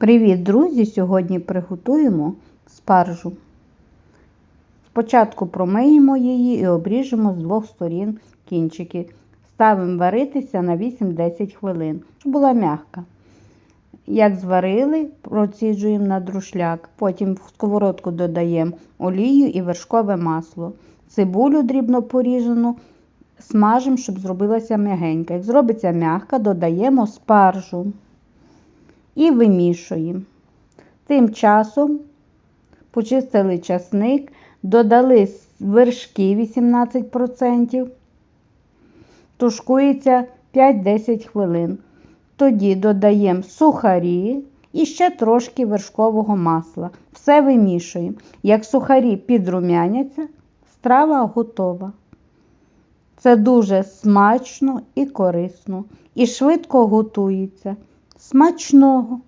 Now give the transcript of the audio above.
Привіт, друзі! Сьогодні приготуємо спаржу. Спочатку промиємо її і обріжемо з двох сторін кінчики. Ставимо варитися на 8-10 хвилин, щоб була м'яка. Як зварили, проціджуємо на друшляк. Потім в сковородку додаємо олію і вершкове масло. Цибулю дрібно поріжену, смажимо, щоб зробилася м'ягенька. Як зробиться м'яка, додаємо спаржу і вимішуємо. Тим часом почистили часник, додали вершки 18%, тушкується 5-10 хвилин. Тоді додаємо сухарі і ще трошки вершкового масла. Все вимішуємо. Як сухарі підрумяняться, страва готова. Це дуже смачно і корисно. І швидко готується. Смачного!